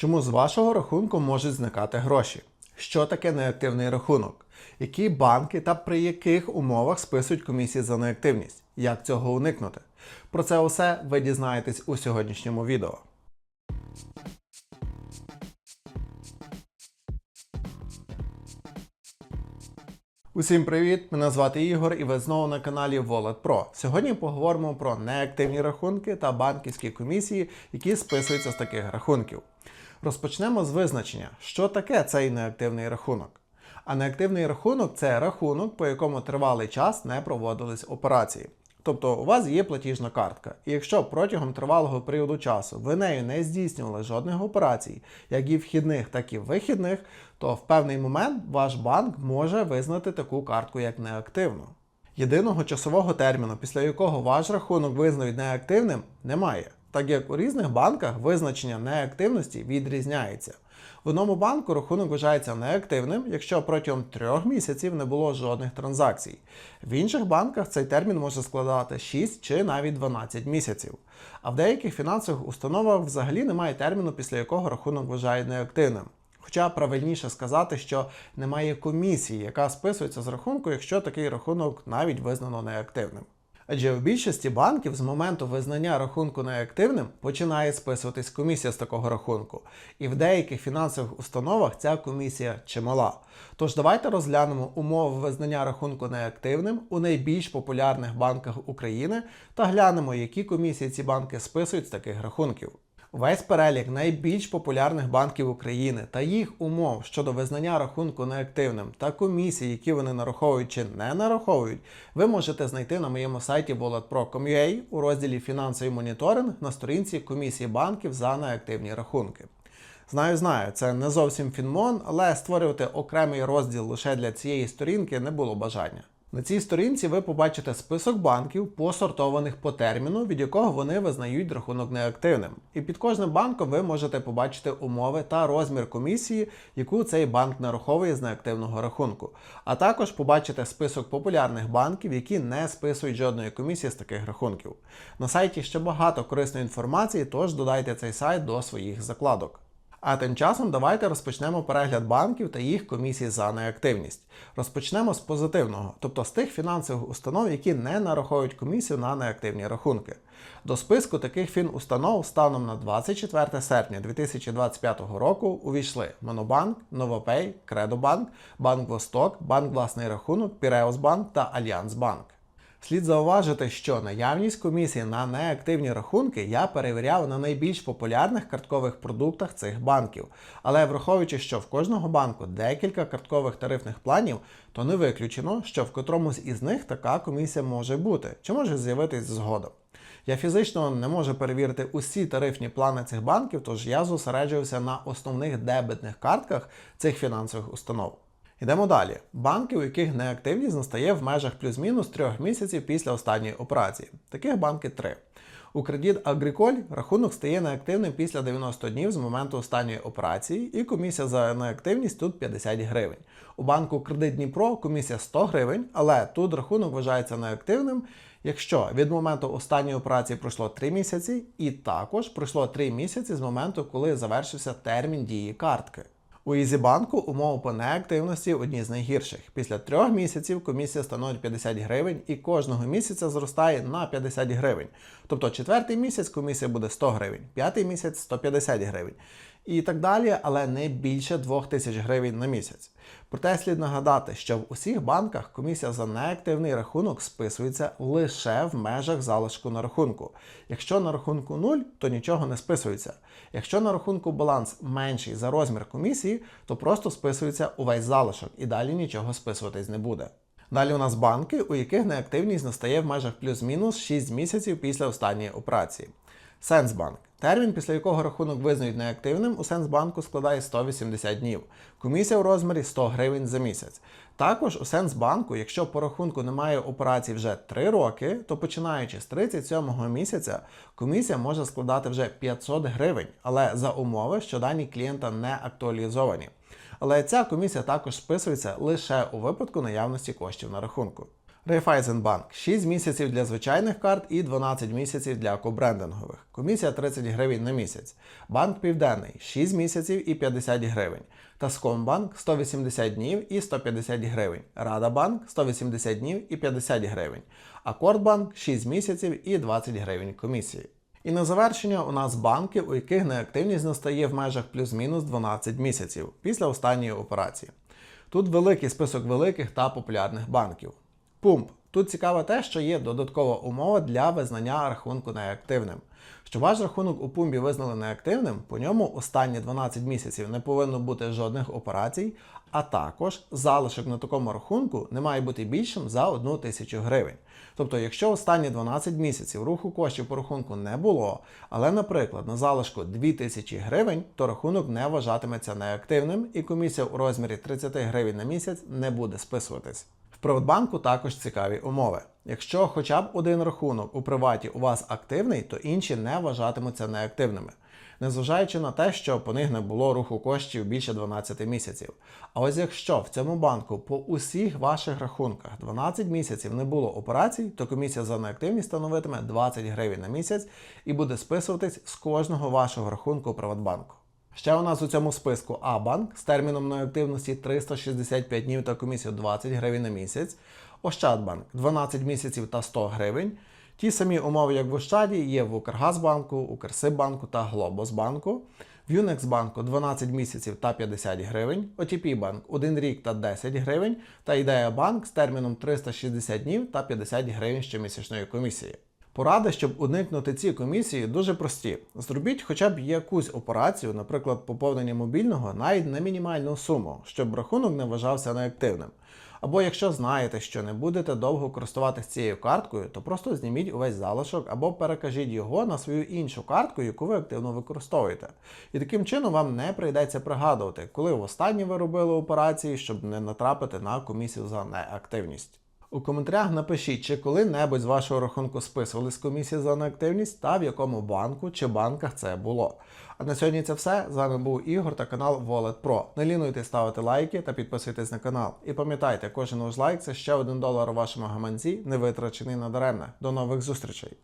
Чому з вашого рахунку можуть зникати гроші? Що таке неактивний рахунок? Які банки та при яких умовах списують комісії за неактивність? Як цього уникнути? Про це усе ви дізнаєтесь у сьогоднішньому відео. Усім привіт! Мене звати Ігор і ви знову на каналі Wallet Pro. Сьогодні поговоримо про неактивні рахунки та банківські комісії, які списуються з таких рахунків. Розпочнемо з визначення, що таке цей неактивний рахунок. А неактивний рахунок це рахунок, по якому тривалий час не проводились операції. Тобто у вас є платіжна картка, і якщо протягом тривалого періоду часу ви нею не здійснювали жодних операцій, як і вхідних, так і вихідних, то в певний момент ваш банк може визнати таку картку як неактивну. Єдиного часового терміну, після якого ваш рахунок визнають неактивним, немає, так як у різних банках визначення неактивності відрізняється. В одному банку рахунок вважається неактивним, якщо протягом трьох місяців не було жодних транзакцій. В інших банках цей термін може складати 6 чи навіть 12 місяців. А в деяких фінансових установах взагалі немає терміну, після якого рахунок вважають неактивним. Хоча правильніше сказати, що немає комісії, яка списується з рахунку, якщо такий рахунок навіть визнано неактивним. Адже в більшості банків з моменту визнання рахунку неактивним починає списуватись комісія з такого рахунку. І в деяких фінансових установах ця комісія чимала. Тож давайте розглянемо умови визнання рахунку неактивним у найбільш популярних банках України та глянемо, які комісії ці банки списують з таких рахунків. Весь перелік найбільш популярних банків України та їх умов щодо визнання рахунку неактивним та комісій, які вони нараховують чи не нараховують, ви можете знайти на моєму сайті walletpro.com.ua у розділі Фінансовий моніторинг на сторінці комісії банків за неактивні рахунки. Знаю, знаю, це не зовсім фінмон, але створювати окремий розділ лише для цієї сторінки не було бажання. На цій сторінці ви побачите список банків, посортованих по терміну, від якого вони визнають рахунок неактивним. І під кожним банком ви можете побачити умови та розмір комісії, яку цей банк нараховує з неактивного рахунку. А також побачите список популярних банків, які не списують жодної комісії з таких рахунків. На сайті ще багато корисної інформації, тож додайте цей сайт до своїх закладок. А тим часом давайте розпочнемо перегляд банків та їх комісій за неактивність. Розпочнемо з позитивного, тобто з тих фінансових установ, які не нараховують комісію на неактивні рахунки. До списку таких фінустанов станом на 24 серпня 2025 року увійшли Монобанк, Новопей, Кредобанк, Банк Восток, Банк Власний рахунок, Піреусбанк та Альянсбанк. Слід зауважити, що наявність комісії на неактивні рахунки я перевіряв на найбільш популярних карткових продуктах цих банків. Але враховуючи, що в кожного банку декілька карткових тарифних планів, то не виключено, що в котромусь із них така комісія може бути чи може з'явитись згодом. Я фізично не можу перевірити усі тарифні плани цих банків, тож я зосереджуюся на основних дебетних картках цих фінансових установ. Йдемо далі. Банки, у яких неактивність настає в межах плюс-мінус трьох місяців після останньої операції. Таких банки три. У кредит Агриколь рахунок стає неактивним після 90 днів з моменту останньої операції, і комісія за неактивність тут 50 гривень. У банку Кредит Дніпро комісія 100 гривень, але тут рахунок вважається неактивним, якщо від моменту останньої операції пройшло 3 місяці, і також пройшло 3 місяці з моменту, коли завершився термін дії картки. У Ізібанку умови по неактивності одні з найгірших. Після трьох місяців комісія становить 50 гривень і кожного місяця зростає на 50 гривень. Тобто четвертий місяць комісія буде 100 гривень, п'ятий місяць 150 гривень. І так далі, але не більше 2000 гривень на місяць. Проте слід нагадати, що в усіх банках комісія за неактивний рахунок списується лише в межах залишку на рахунку. Якщо на рахунку 0, то нічого не списується. Якщо на рахунку баланс менший за розмір комісії, то просто списується увесь залишок і далі нічого списуватись не буде. Далі у нас банки, у яких неактивність настає в межах плюс-мінус 6 місяців після останньої операції. Сенсбанк. Термін, після якого рахунок визнають неактивним, у Сенсбанку складає 180 днів. Комісія у розмірі 100 гривень за місяць. Також у Сенсбанку, якщо по рахунку немає операцій вже 3 роки, то починаючи з 37-го місяця, комісія може складати вже 500 гривень, але за умови, що дані клієнта не актуалізовані. Але ця комісія також списується лише у випадку наявності коштів на рахунку. Райфайзенбанк 6 місяців для звичайних карт і 12 місяців для кобрендингових. Комісія 30 гривень на місяць. Банк Південний 6 місяців і 50 гривень. Таскомбанк 180 днів і 150 гривень. Радабанк 180 днів і 50 гривень. Акордбанк 6 місяців і 20 гривень комісії. І на завершення у нас банки, у яких неактивність настає в межах плюс-мінус 12 місяців після останньої операції. Тут великий список великих та популярних банків. Пумп. Тут цікаве те, що є додаткова умова для визнання рахунку неактивним. Щоб ваш рахунок у пумбі визнали неактивним, по ньому останні 12 місяців не повинно бути жодних операцій, а також залишок на такому рахунку не має бути більшим за 1 тисячу гривень. Тобто, якщо останні 12 місяців руху коштів по рахунку не було, але, наприклад, на залишку 2000 гривень, то рахунок не вважатиметься неактивним і комісія у розмірі 30 гривень на місяць не буде списуватись. В Приватбанку також цікаві умови. Якщо хоча б один рахунок у приваті у вас активний, то інші не вважатимуться неактивними, незважаючи на те, що по них не було руху коштів більше 12 місяців. А ось якщо в цьому банку по усіх ваших рахунках 12 місяців не було операцій, то комісія за неактивність становитиме 20 гривень на місяць і буде списуватись з кожного вашого рахунку у Приватбанку. Ще у нас у цьому списку А-банк з терміном неактивності 365 днів та комісією 20 гривень на місяць, Ощадбанк 12 місяців та 100 гривень. Ті самі умови, як в Ощаді, є в Укргазбанку, Укрсиббанку та Глобусбанку. В Юнексбанку 12 місяців та 50 гривень, OTP банк 1 рік та 10 гривень, та Ідея банк з терміном 360 днів та 50 гривень щомісячної комісії. Поради, щоб уникнути ці комісії, дуже прості. Зробіть хоча б якусь операцію, наприклад, поповнення мобільного, навіть на мінімальну суму, щоб рахунок не вважався неактивним. Або якщо знаєте, що не будете довго користуватися цією карткою, то просто зніміть увесь залишок або перекажіть його на свою іншу картку, яку ви активно використовуєте. І таким чином вам не прийдеться пригадувати, коли востаннє ви робили операції, щоб не натрапити на комісію за неактивність. У коментарях напишіть, чи коли-небудь з вашого рахунку списували з комісії за неактивність та в якому банку чи банках це було. А на сьогодні це все. З вами був Ігор та канал Wallet Pro. Не лінуйте ставити лайки та підписуйтесь на канал. І пам'ятайте, кожен ваш лайк це ще один долар у вашому гаманці, не витрачений надаремне. До нових зустрічей!